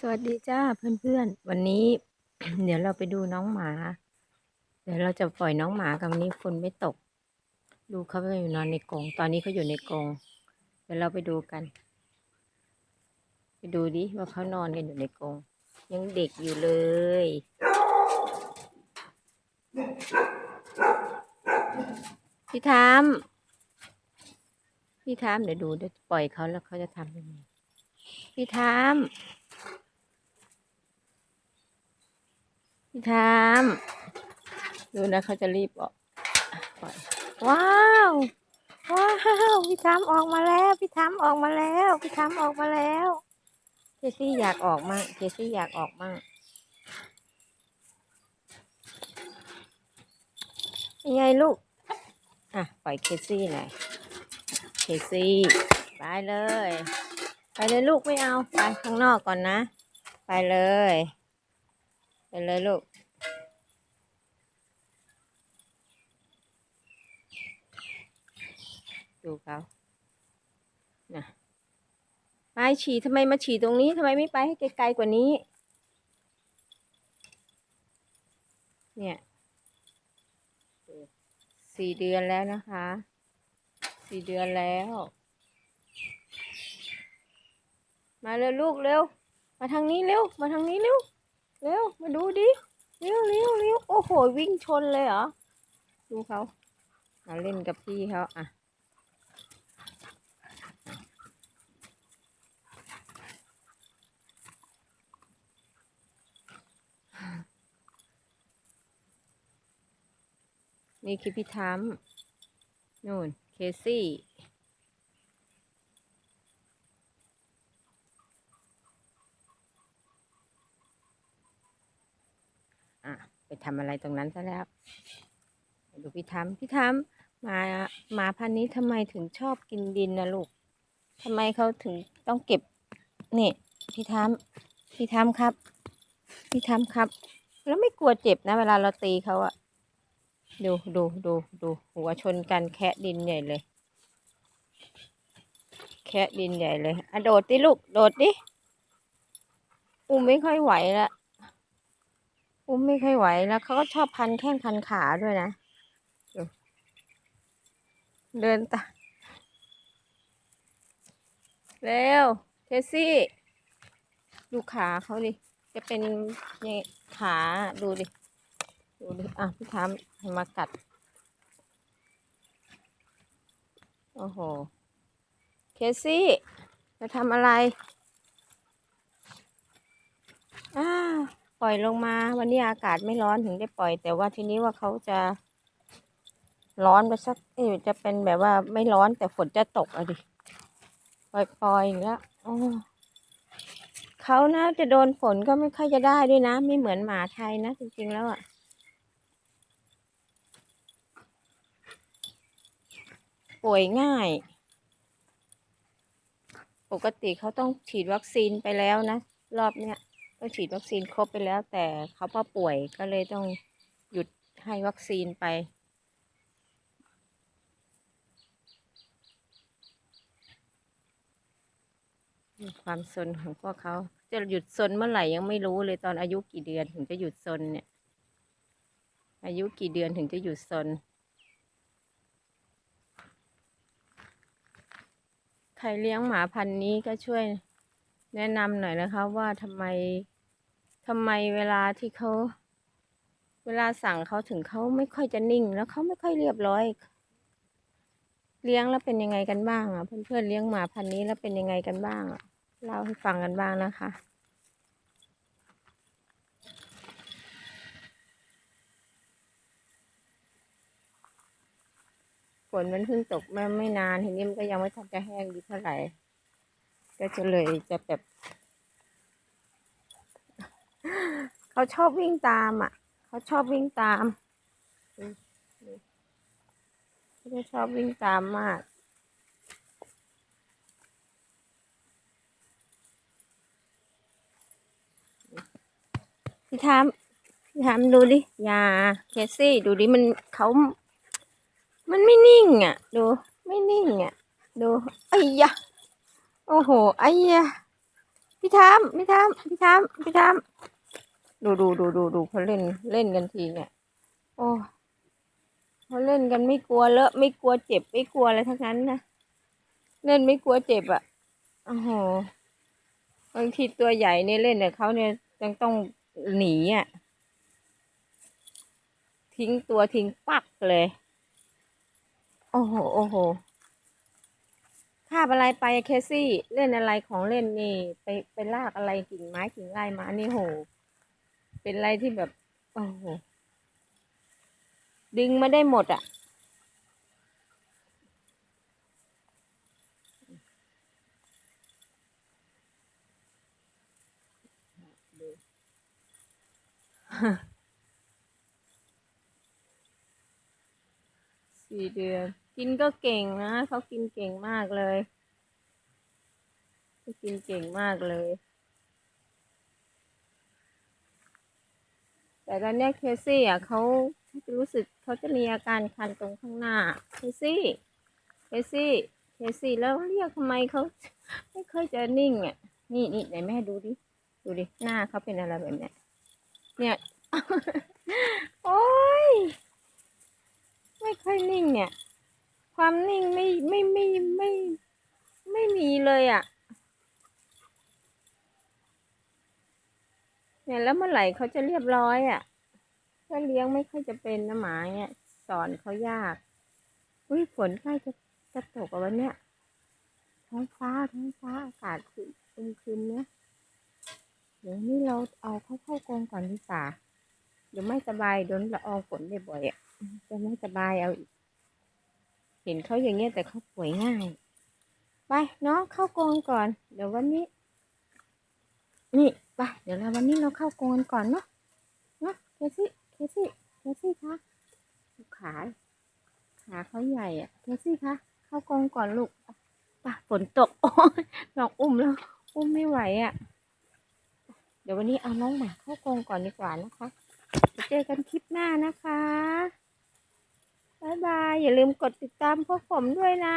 สวัสดีจ้าเพื่อนๆ วันนี้ เดี๋ยวเราไปดูน้องหมา เดี๋ยวเราจะปล่อยน้องหมากันวันนี้ฝนไม่ตก ดูเขาไปอยู่นอนในกรงตอนนี้เขาอยู่ในกรงเดี๋ยวเราไปดูกัน ไปดูดิว่าเขานอนกันอยู่ในกรงยังเด็กอยู่เลย พี่ทามพี่ทามเดี๋ยวดูเดี๋ยวปล่อยเขาแล้วเขาจะทำยังไงพี่ทาม พี่ทามดูนะเขาจะรีบออกปล่อยว้าวว้าวพี่ทามออกมาแล้วพี่ทามออกมาแล้วพี่ทามออกมาแล้วเคซี่อยากออกมั่งเคซี่อยากออกมั่งยังไงลูกอะปล่อยเคซี่หน่อยเคซี่ไปเลย ไปเลยลูกไม่เอาไปข้างนอกก่อนนะ ไปเลย ไปเลยลูกดูเขานะไปฉี่ทำไมมาฉี่ตรงนี้ทำไมไม่ไปให้ไกลๆกว่านี้ เนี่ยสี่เดือนแล้วนะคะ สี่เดือนแล้ว มาเร็วลูกเร็ว มาทางนี้เร็ว มาทางนี้เร็ว เร็วมาดูดิเร็วเร็วเร็วโอ้โห วิ่งชนเลยเหรอ ดูเขามาเล่นกับพี่เขาอะนี่คือพี่ทัมนู่น เคซี่ อะ ไป ทำอะไรตรงนั้นซะแล้วดูพี่ทำพี่ทำหมาหมาพันนี้ทำไมถึงชอบกินดินนะลูกทำไมเขาถึงต้องเก็บนี่พี่ทำพี่ทำครับ พี่ทำครับ แล้วไม่กลัวเจ็บนะ เวลาเราตีเขาอะดูดูดูดูหัวชนกันแคะดินใหญ่เลย แคะดินใหญ่เลยอะโดดดิลูก โดดดิอุ้มไม่ค่อยไหวละ อุ้มไม่ค่อยไหวแล้วเขาก็ชอบพันแข้งพันขาด้วยนะ เดินตาเร็วเทซี่ ดูขาเขาดิ จะเป็นเนี่ยขาดูดิ ดูดิ อะพี่ทำมากัด โอ้โห เคซี่ จะทำอะไร อ้า ปล่อยลงมา วันนี้อากาศไม่ร้อนถึงได้ปล่อย แต่ว่าทีนี้ว่าเขาจะร้อนไปสักเออจะเป็นแบบว่าไม่ร้อนแต่ฝนจะตกอะดิปล่อยปล่อยอย่างเงี้ยโอ้เขานะจะโดนฝนก็ไม่ค่อยจะได้ด้วยนะ ไม่เหมือนหมาไทยนะ จริงๆแล้วอะป่วยง่าย ปกติเขาต้องฉีดวัคซีนไปแล้วนะ รอบเนี้ย ต้องฉีดวัคซีนครบไปแล้ว แต่เขาพอป่วยก็เลยต้องหยุดให้วัคซีนไป ความซนของพวกเขาจะหยุดซนเมื่อไหร่ยังไม่รู้เลยตอนอายุกี่เดือนถึงจะหยุดซนเนี่ย อายุกี่เดือนถึงจะหยุดซนใครเลี้ยงหมาพันนี้ก็ช่วย แนะนำหน่อยนะคะว่าทำไมทำไมเวลาที่เขา เวลาสั่งเขาถึงเขาไม่ค่อยจะนิ่ง แล้วเขาไม่ค่อยเรียบร้อย เลี้ยงแล้วเป็นยังไงกันบ้างอะ เพื่อนๆเลี้ยงหมาพันนี้แล้วเป็นยังไงกันบ้างอะเล่าให้ฟังกันบ้างนะคะฝนมันเพิ่งตกมาไม่นานทีนี้มันก็ยังไม่ทันจะแห้งดีเท่าไหร่ ก็จะเลยจะแบบ เขาชอบวิ่งตามอะ เขาชอบวิ่งตามเขาจะชอบวิ่งตามมากพี่ทามพี่ทามดูดิยาเคซี่ ดูดิมันเขา มันไม่นิ่งอะ ดู ไม่นิ่งอะ ดูไอ้ยะ โอ้โห ไอ้ยพี่ทามพี่ทามพี่ทามพี่ทามดูดูดูดูดูเขาเล่นเล่นกันทีเนี่ย โอ้เขาเล่นกันไม่กลัวเลอะไม่กลัวเจ็บไม่กลัวอะไรทั้งนั้นนะเล่นไม่กลัวเจ็บอะโอ้โหบางทีตัวใหญ่เนี่ยเล่นเนี่ยเขาเนี่ยยังต้องหนีอะทิ้งตัวทิ้งปักเลย โอ้โห โอ้โห คาบอะไรไปเคซี่ เล่นอะไรของเล่นนี่ ไปไปลากอะไรกิ่งไม้กิ่งไร่มานี่โห เป็นอะไรที่แบบโอ้โหดึงมาได้หมดอะสี่เดือน กินก็เก่งนะเขากินเก่งมากเลยเขากินเก่งมากเลย แต่ตอนนี้เคซี่อะเขาจะรู้สึกเขาจะมีอาการคันตรงข้างหน้า เคซี่เคซี่เคซี่แล้วเรียกทำไมเขาไม่ค่อยจะนิ่งอะนี่นี่ไหนแม่ดูดิดูดิหน้าเขาเป็นอะไรแบบเนี้ยเนี่ยโอ้ยไม่ค่อยนิ่งเนี่ย ความนิ่งไม่ไม่ไม่ไม่ไม่มีเลยอะ่ะ เนี่ยแล้วเมื่อไหร่เขาจะเรียบร้อยอะ่ะถ้าเลี้ยงไม่ค่อยจะเป็นนะหมาเนี่ยสอนเขายาก อุ้ยฝนใกล้จะจะตกอะวันเนี้ยท้องฟ้าท้องฟ้าอากาศคืออึมครึมเนี่ยเดี๋ยวนี้เราเอาเข้าเข้ากรงก่อนดีกว่าเดี๋ยวไม่สบายโดนละอองฝนบ่อยๆอะจะไม่สบายเอาอีก เห็นเขาอย่างเงี้ยแต่เขาป่วยง่าย ไปเนาะเข้ากรงก่อน เดี๋ยววันนี้ นี่ไปเดี๋ยวเราวันนี้เราเข้ากรงกันก่อนเนาะเนาะเคซี่เคซี่เคซี่คะดูขาขาเขาใหญ่อะเคซี่คะเข้ากรงก่อนลูกไปฝนตกโอ้ยน้องอุ้มแล้ว อุ้มไม่ไหวอะเดี๋ยววันนี้เอาน้องหมาเข้ากรงก่อนดีกว่านะคะเจอกันคลิปหน้านะคะ บ๊ายบาย อย่าลืมกดติดตามพวกผมด้วยนะ